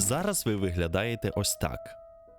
Зараз ви виглядаєте ось так,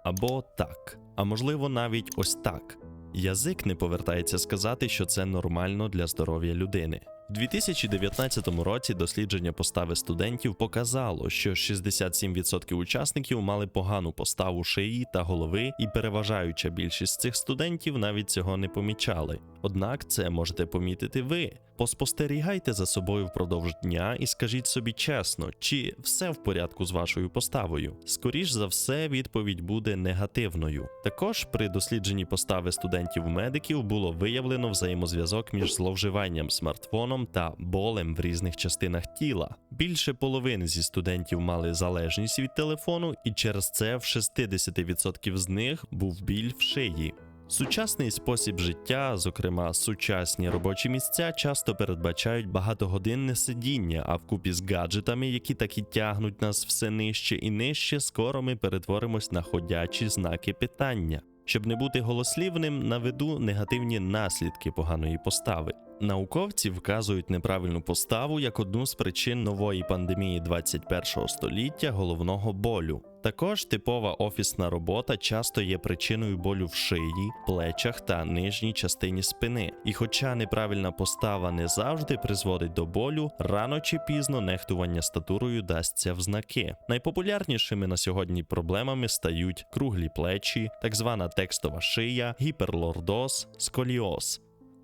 або так, а можливо навіть ось так. Язик не повертається сказати, що це нормально для здоров'я людини. В 2019 році дослідження постави студентів показало, що 67% учасників мали погану поставу шиї та голови, і переважаюча більшість цих студентів навіть цього не помічали. Однак це можете помітити ви. Поспостерігайте за собою впродовж дня і скажіть собі чесно, чи все в порядку з вашою поставою. Скоріш за все, відповідь буде негативною. Також при дослідженні постави студентів-медиків було виявлено взаємозв'язок між зловживанням смартфоном та болем в різних частинах тіла. Більше половини зі студентів мали залежність від телефону, і через це в 60% з них був біль в шиї. Сучасний спосіб життя, зокрема сучасні робочі місця, часто передбачають багатогодинне сидіння, а вкупі з гаджетами, які так і тягнуть нас все нижче і нижче, скоро ми перетворимось на ходячі знаки питання. Щоб не бути голослівним, наведу негативні наслідки поганої постави. Науковці вказують неправильну поставу як одну з причин нової пандемії 21 століття головного болю. Також типова офісна робота часто є причиною болю в шиї, плечах та нижній частині спини. І хоча неправильна постава не завжди призводить до болю, рано чи пізно нехтування статурою дасться в знаки. Найпопулярнішими на сьогодні проблемами стають круглі плечі, так звана текстова шия, гіперлордоз, сколіоз.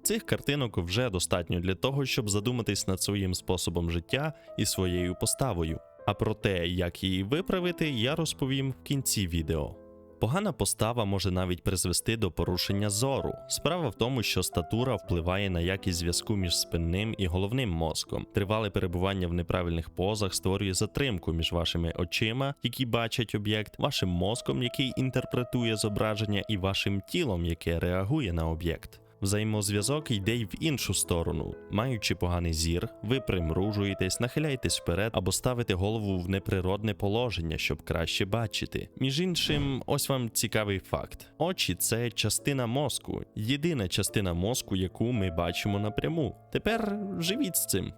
Цих картинок вже достатньо для того, щоб задуматись над своїм способом життя і своєю поставою. А про те, як її виправити, я розповім в кінці відео. Погана постава може навіть призвести до порушення зору. Справа в тому, що статура впливає на якість зв'язку між спинним і головним мозком. Тривале перебування в неправильних позах створює затримку між вашими очима, які бачать об'єкт, вашим мозком, який інтерпретує зображення, і вашим тілом, яке реагує на об'єкт. Взаємозв'язок йде й в іншу сторону. Маючи поганий зір, ви примружуєтесь, нахиляєтесь вперед або ставите голову в неприродне положення, щоб краще бачити. Між іншим, ось вам цікавий факт: очі це частина мозку, єдина частина мозку, яку ми бачимо напряму. Тепер живіть з цим.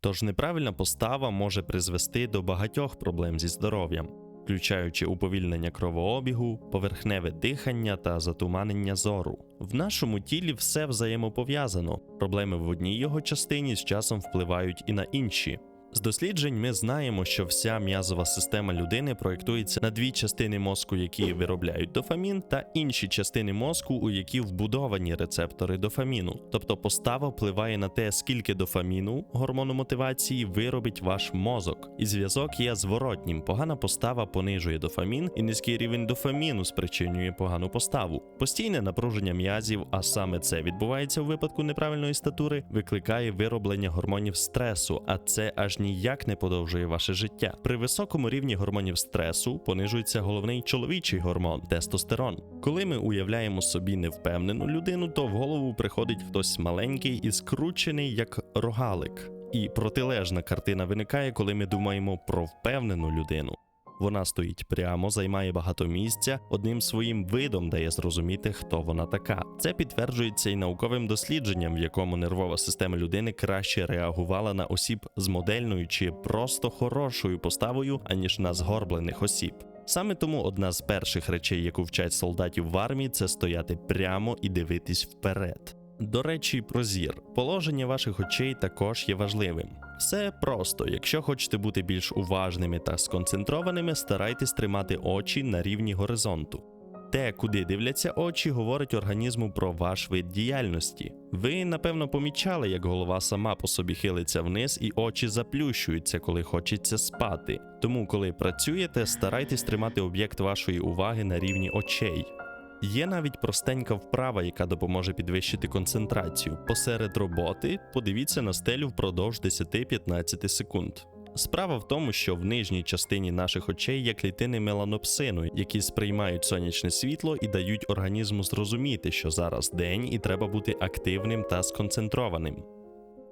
Тож неправильна постава може призвести до багатьох проблем зі здоров'ям включаючи уповільнення кровообігу, поверхневе дихання та затуманення зору. В нашому тілі все взаємопов'язано. Проблеми в одній його частині з часом впливають і на інші. З досліджень ми знаємо, що вся м'язова система людини проєктується на дві частини мозку, які виробляють дофамін, та інші частини мозку, у які вбудовані рецептори дофаміну. Тобто постава впливає на те, скільки дофаміну, гормону мотивації, виробить ваш мозок. І зв'язок є зворотнім. Погана постава понижує дофамін, і низький рівень дофаміну спричинює погану поставу. Постійне напруження м'язів, а саме це відбувається у випадку неправильної статури, викликає вироблення гормонів стресу, а це аж ніяк не подовжує ваше життя. При високому рівні гормонів стресу понижується головний чоловічий гормон тестостерон. Коли ми уявляємо собі невпевнену людину, то в голову приходить хтось маленький і скручений як рогалик. І протилежна картина виникає, коли ми думаємо про впевнену людину. Вона стоїть прямо, займає багато місця, одним своїм видом дає зрозуміти, хто вона така. Це підтверджується і науковим дослідженням, в якому нервова система людини краще реагувала на осіб з модельною чи просто хорошою поставою, аніж на згорблених осіб. Саме тому одна з перших речей, яку вчать солдатів в армії, це стояти прямо і дивитись вперед. До речі, про зір. Положення ваших очей також є важливим. Все просто, якщо хочете бути більш уважними та сконцентрованими, старайтесь тримати очі на рівні горизонту. Те, куди дивляться очі, говорить організму про ваш вид діяльності. Ви, напевно, помічали, як голова сама по собі хилиться вниз і очі заплющуються, коли хочеться спати. Тому, коли працюєте, старайтесь тримати об'єкт вашої уваги на рівні очей. Є навіть простенька вправа, яка допоможе підвищити концентрацію. Посеред роботи подивіться на стелю впродовж 10-15 секунд. Справа в тому, що в нижній частині наших очей є клітини меланопсину, які сприймають сонячне світло і дають організму зрозуміти, що зараз день і треба бути активним та сконцентрованим.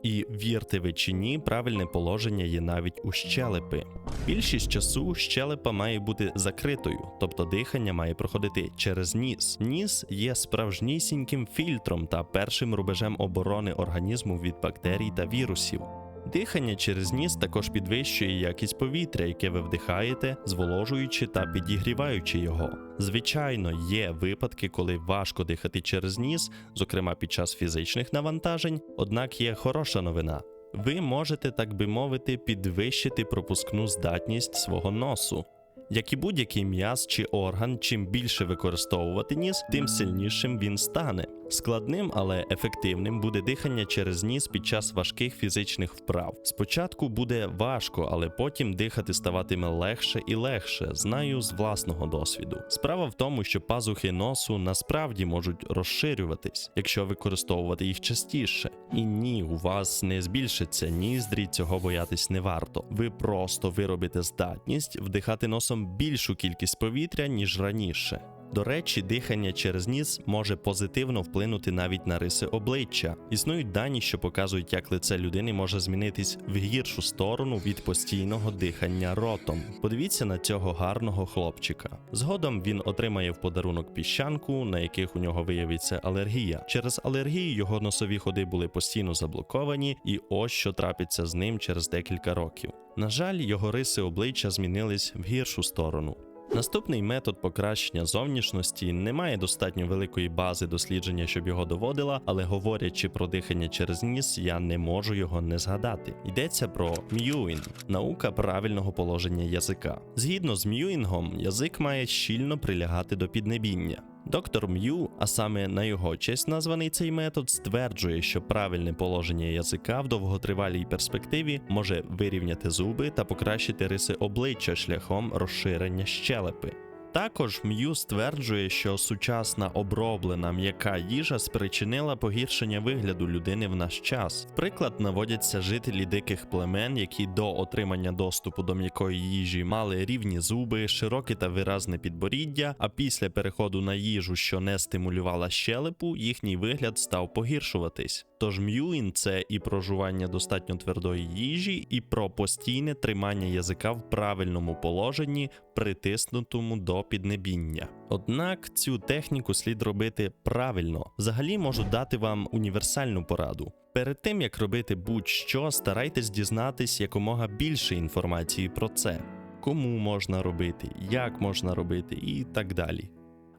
І вірте ви чи ні, правильне положення є навіть у щелепи. Більшість часу щелепа має бути закритою, тобто дихання має проходити через ніс. Ніс є справжнісіньким фільтром та першим рубежем оборони організму від бактерій та вірусів. Дихання через ніс також підвищує якість повітря, яке ви вдихаєте, зволожуючи та підігріваючи його. Звичайно, є випадки, коли важко дихати через ніс, зокрема під час фізичних навантажень. Однак є хороша новина. Ви можете, так би мовити, підвищити пропускну здатність свого носу. Як і будь-який м'яз чи орган, чим більше використовувати ніс, тим сильнішим він стане. Складним, але ефективним буде дихання через ніс під час важких фізичних вправ. Спочатку буде важко, але потім дихати ставатиме легше і легше. Знаю з власного досвіду. Справа в тому, що пазухи носу насправді можуть розширюватись, якщо використовувати їх частіше. І ні, у вас не збільшиться ніздрі, цього боятись не варто. Ви просто виробите здатність вдихати носом більшу кількість повітря ніж раніше. До речі, дихання через ніс може позитивно вплинути навіть на риси обличчя. Існують дані, що показують, як лице людини може змінитись в гіршу сторону від постійного дихання ротом. Подивіться на цього гарного хлопчика. Згодом він отримає в подарунок піщанку, на яких у нього виявиться алергія. Через алергію його носові ходи були постійно заблоковані, і ось що трапиться з ним через декілька років. На жаль, його риси обличчя змінились в гіршу сторону. Наступний метод покращення зовнішності не має достатньо великої бази дослідження, щоб його доводила, але говорячи про дихання через ніс, я не можу його не згадати. Йдеться про м'юін наука правильного положення язика. Згідно з м'юінгом, язик має щільно прилягати до піднебіння. Доктор М'ю, а саме на його честь названий цей метод, стверджує, що правильне положення язика в довготривалій перспективі може вирівняти зуби та покращити риси обличчя шляхом розширення щелепи. Також М'ю стверджує, що сучасна оброблена м'яка їжа спричинила погіршення вигляду людини в наш час. Приклад наводяться жителі диких племен, які до отримання доступу до м'якої їжі мали рівні зуби, широке та виразне підборіддя. А після переходу на їжу, що не стимулювала щелепу, їхній вигляд став погіршуватись. Тож м'юін це і про жування достатньо твердої їжі, і про постійне тримання язика в правильному положенні, притиснутому до піднебіння. Однак цю техніку слід робити правильно. Взагалі можу дати вам універсальну пораду. Перед тим як робити будь-що, старайтесь дізнатись якомога більше інформації про це, кому можна робити, як можна робити і так далі.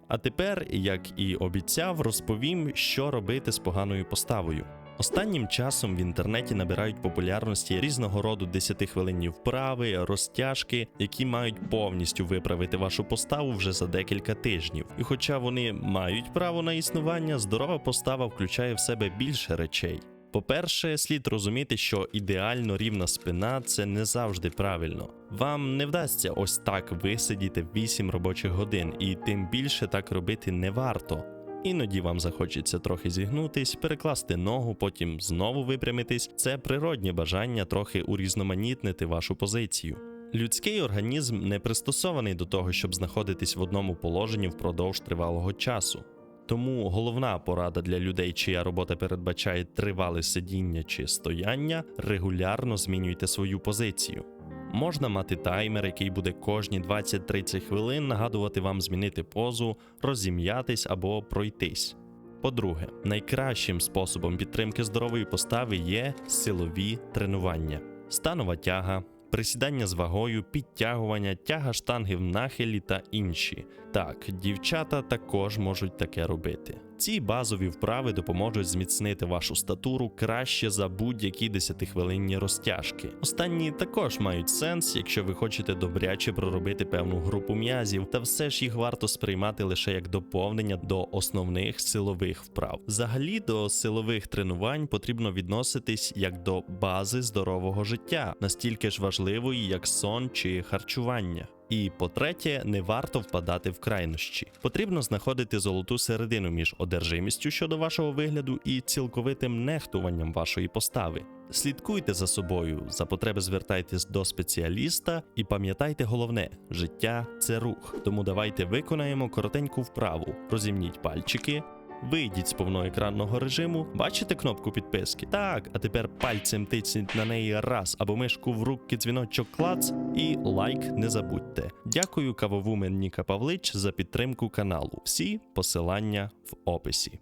А тепер, як і обіцяв, розповім, що робити з поганою поставою. Останнім часом в інтернеті набирають популярності різного роду 10-хвилинні вправи, розтяжки, які мають повністю виправити вашу поставу вже за декілька тижнів. І хоча вони мають право на існування, здорова постава включає в себе більше речей. По-перше, слід розуміти, що ідеально рівна спина це не завжди правильно. Вам не вдасться ось так висидіти 8 робочих годин, і тим більше так робити не варто. Іноді вам захочеться трохи зігнутись, перекласти ногу, потім знову випрямитись. Це природнє бажання трохи урізноманітнити вашу позицію. Людський організм не пристосований до того, щоб знаходитись в одному положенні впродовж тривалого часу. Тому головна порада для людей, чия робота передбачає тривале сидіння чи стояння, регулярно змінюйте свою позицію. Можна мати таймер, який буде кожні 20-30 хвилин нагадувати вам змінити позу, розім'ятись або пройтись. По-друге, найкращим способом підтримки здорової постави є силові тренування, станова тяга, присідання з вагою, підтягування, тяга штанги в нахилі та інші. Так, дівчата також можуть таке робити. Ці базові вправи допоможуть зміцнити вашу статуру краще за будь-які 10-хвилинні розтяжки. Останні також мають сенс, якщо ви хочете добряче проробити певну групу м'язів, та все ж їх варто сприймати лише як доповнення до основних силових вправ. Взагалі до силових тренувань потрібно відноситись як до бази здорового життя, настільки ж важливої, як сон чи харчування. І по-третє, не варто впадати в крайнощі. Потрібно знаходити золоту середину між одержимістю щодо вашого вигляду і цілковитим нехтуванням вашої постави. Слідкуйте за собою, за потреби звертайтесь до спеціаліста і пам'ятайте головне: життя це рух. Тому давайте виконаємо коротеньку вправу. Розімніть пальчики. Вийдіть з повноекранного режиму, бачите кнопку підписки? Так, а тепер пальцем тисніть на неї раз або мишку в руки дзвіночок клац і лайк не забудьте. Дякую кавовумен Ніка Павлич за підтримку каналу. Всі посилання в описі.